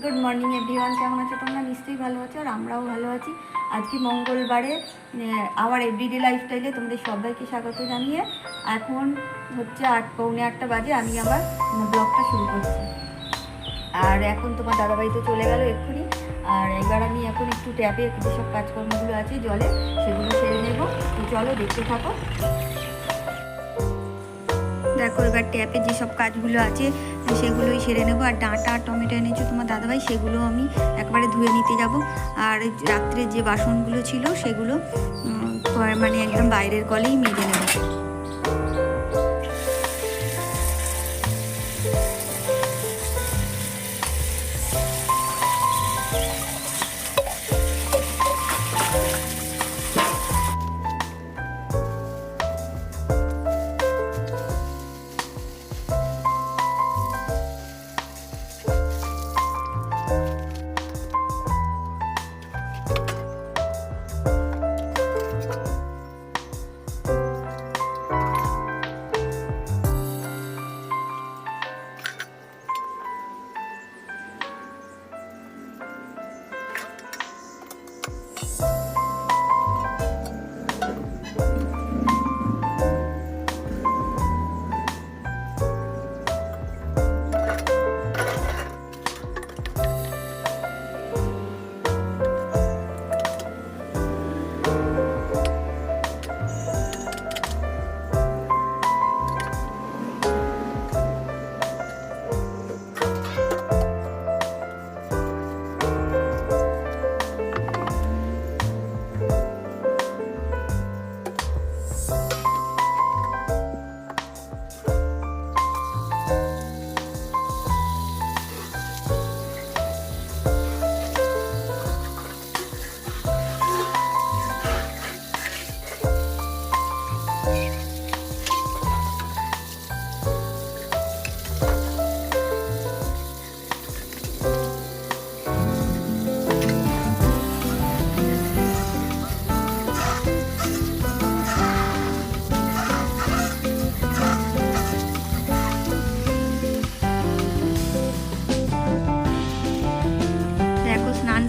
Good morning everyone কেমন আছো তোমরা? নিশ্চয়ই ভালো আছো আর আমরাও ভালো আছি। আজকে মঙ্গলবারে আমার এভরিডে লাইফস্টাইলে তোমাদের সবাইকে স্বাগত জানিয়ে এখন হচ্ছে আট, পৌনে আটটা বাজে, আমি আমার ব্লগটা শুরু করছি। আর এখন তোমার দাদাবাড়ি তো চলে গেল এক্ষুনি। আর এবার আমি এখন একটু ট্যাপে যেসব কাজকর্মগুলো আছে জলে, সেগুলো সেরে নেব। চলো দেখতে থাকো। দেখো, এবার ট্যাপে যেসব কাজগুলো আছে সেগুলোই সেরে নেব। আর ডাঁটা আর টমেটো এনেছো তোমার দাদাভাই, সেগুলো আমি একবারে ধুয়ে নিতে যাব। আর রাত্রে যে বাসনগুলো ছিল, সেগুলো মানে একদম বাইরের কলেই মেজে নেব।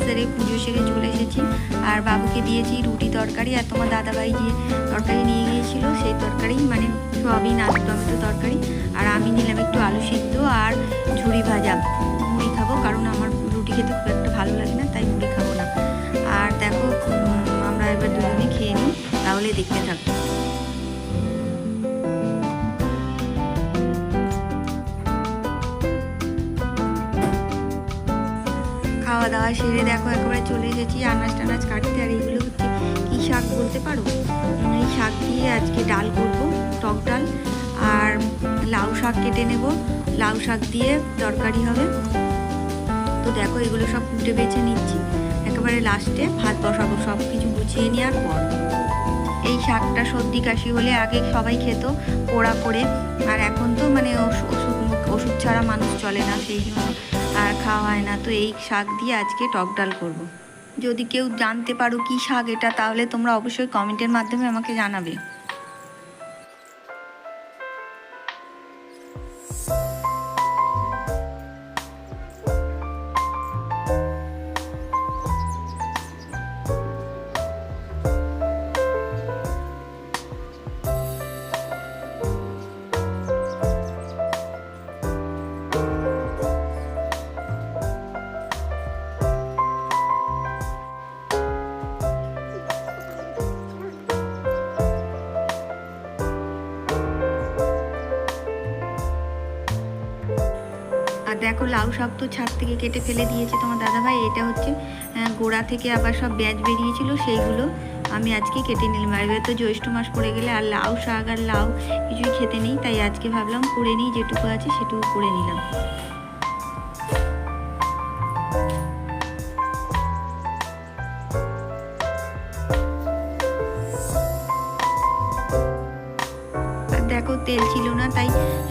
সেরে পুজো সেরে চলে এসেছি। আর বাবুকে দিয়েছি রুটি তরকারি, আর তোমার দাদাভাই যে তরকারি নিয়ে গিয়েছিল, সেই তরকারি মানে সবই নাচ টমেটো তরকারি। আর আমি নিলাম একটু আলু সিদ্ধ আর ঝুড়ি ভাজা। মুড়ি খাব, কারণ আমার রুটি খেতে খুব একটা ভালো লাগে না, তাই মুড়ি খাব না। আর দেখো আমরা এবার দুজনে খেয়ে নিই, তাহলে দেখতে থাকব খাওয়া দাওয়া সেরে দেখো, একেবারে চলে এসেছি, আনাজ টানাজ কাটতে আর এইগুলো হচ্ছে কী শাক বলতে পারো? এই শাক দিয়ে আজকে ডাল করব, টক ডাল, আর লাউ শাক কেটে নেব। লাউ শাক দিয়ে তরকারি হবে। তো দেখো, এগুলো সব কুটে বেছে নিচ্ছি। একেবারে লাস্টে ভাত বসাবো, সব কিছু গুছিয়ে নেওয়ার পর। এই শাকটা সর্দি কাশি হলে আগে সবাই খেত, পোড়া করে। আর এখন তো মানে ওষুধ ওষুধ ছাড়া মানুষ চলে না, সেই জন্য আর খাওয়া হয় না। তো এই শাক দিয়ে আজকে টক ডাল করব। যদি কেউ জানতে পারো কি শাক এটা তাহলে তোমরা অবশ্যই কমেন্টের মাধ্যমে আমাকে জানাবে। দেখো লাউ শাক তো ছাদ থেকে কেটে ফেলে দিয়েছে তোমার দাদাভাই। এটা হচ্ছে গোড়া থেকে আবার সব ব্যাজ বেরিয়েছিল, সেইগুলো আমি আজকে কেটে নিলাম। আর তো জ্যৈষ্ঠ মাস পড়ে গেলে আর লাউ শাক আর লাউ কিছুই খেতে নেই, তাই আজকে ভাবলাম করে নিই, যেটুকু আছে সেটুকু করে নিলাম।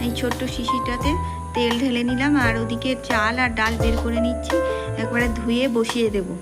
এই ছোট্ট শিশিটাতে তেল ঢেলে নিলাম আর ওদিকে চাল আর ডাল বের করে নিচ্ছি। একবারে ধুয়ে বসিয়ে দেবো।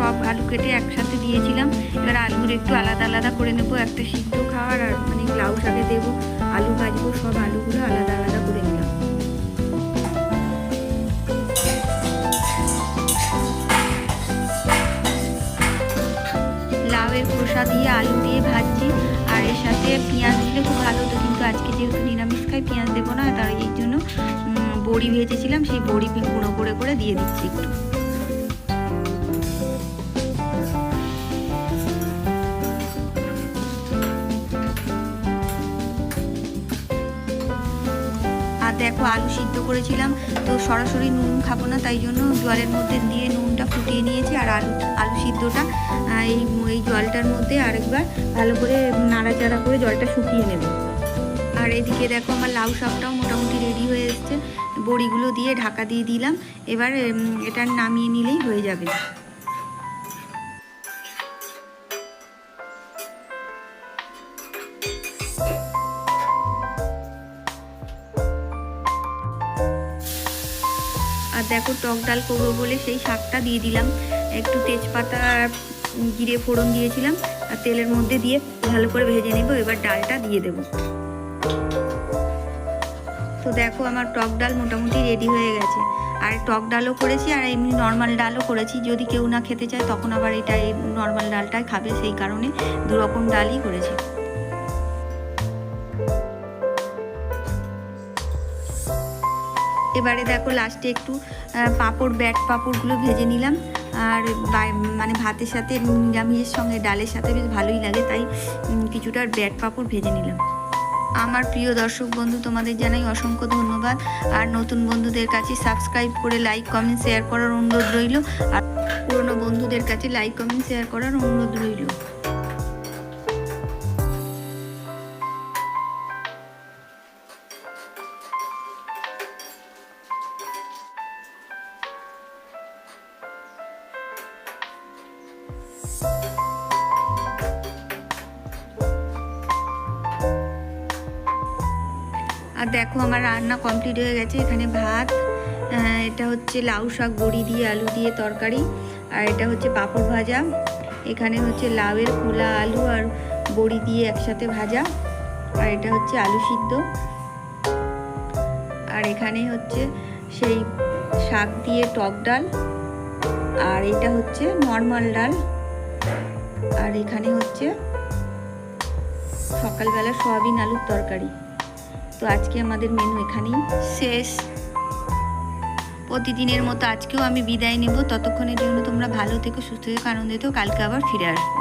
সব আলু কেটে একসাথে দিয়েছিলাম। এবার আলুর একটু আলাদা আলাদা করে নেব, একটা সিদ্ধ খাওয়ার আর মানে লাউ শাকে দেবো। আলু ভাজবো, সব আলুগুলো আলাদা আলাদা করে নিলাম। লাউয়ের খোসা দিয়ে আলু দিয়ে ভাজছি, আর এর সাথে পেঁয়াজ দিলে খুব ভালো হতো, কিন্তু আজকে যেহেতু নিরামিষ খাই, পেঁয়াজ দেবো না তার এই জন্য বড়ি ভেজেছিলাম, সেই বড়ি গুঁড়ো করে করে দিয়ে দিচ্ছি একটু। দেখো, আলু সিদ্ধ করেছিলাম, তো সরাসরি নুন খাব না, তাই জন্য জলের মধ্যে দিয়ে নুনটা ফুটিয়ে নিয়েছি আর আলু আলু সিদ্ধটা এই এই জলটার মধ্যে আরেকবার ভালো করে নাড়াচাড়া করে জলটা শুকিয়ে নেব। আর এদিকে দেখো, আমার লাউ শাকটাও মোটামুটি রেডি হয়ে এসছে, বড়িগুলো দিয়ে ঢাকা দিয়ে দিলাম, এবার এটা নামিয়ে নিলেই হয়ে যাবে। আর দেখো টক ডাল করব বলে সেই শাকটা দিয়ে দিলাম। একটু তেজপাতা আর জিরে ফোড়ন দিয়েছিলাম, আর তেলের মধ্যে দিয়ে ভালো করে ভেজে নেব, এবার ডালটা দিয়ে দেব। তো দেখো আমার টক ডাল মোটামুটি রেডি হয়ে গেছে। আর টক ডালও করেছি, আর এমনি নর্মাল ডালও করেছি। যদি কেউ না খেতে চায়, তখন আবার এটা এই নর্মাল ডালটাই খাবে, সেই কারণে দু রকম ডালই করেছি। এবারে দেখো লাস্টে একটু পাঁপড়, ব্যাট পাঁপড়গুলো ভেজে নিলাম। আর মানে ভাতের সাথে নিরামিষের সঙ্গে ডালের সাথে বেশ ভালোই লাগে, তাই কিছুটা ব্যাট পাঁপড় ভেজে নিলাম। আমার প্রিয় দর্শক বন্ধু, তোমাদের জানাই অসংখ্য ধন্যবাদ। আর নতুন বন্ধুদের কাছে সাবস্ক্রাইব করে লাইক কমেন্ট শেয়ার করার অনুরোধ রইল। আর পুরনো বন্ধুদের কাছে লাইক কমেন্ট শেয়ার করার অনুরোধ রইল। আর দেখো আমার রান্না কমপ্লিট হয়ে গেছে। এখানে ভাত এটা হচ্ছে লাউ শাক, বড়ি দিয়ে, আলু দিয়ে তরকারি, আর এটা হচ্ছে পাঁপড় ভাজা। এখানে হচ্ছে লাউয়ের খোলা আলু আর বড়ি দিয়ে একসাথে ভাজা, আর এটা হচ্ছে আলু সিদ্ধ। আর এখানে হচ্ছে সেই শাক দিয়ে টক ডাল, আর এটা হচ্ছে নর্মাল ডাল। আর এখানে হচ্ছে সকালবেলা সয়াবিন আলুর তরকারি। তো আজকে আমাদের মেনু এখানেই শেষ। প্রতিদিনের মতো আজকেও আমি বিদায় নেব। ততক্ষণের জন্য তোমরা ভালো থেকো, সুস্থ থেকো। আনন্দ থেকো কালকে আবার ফিরে আসব।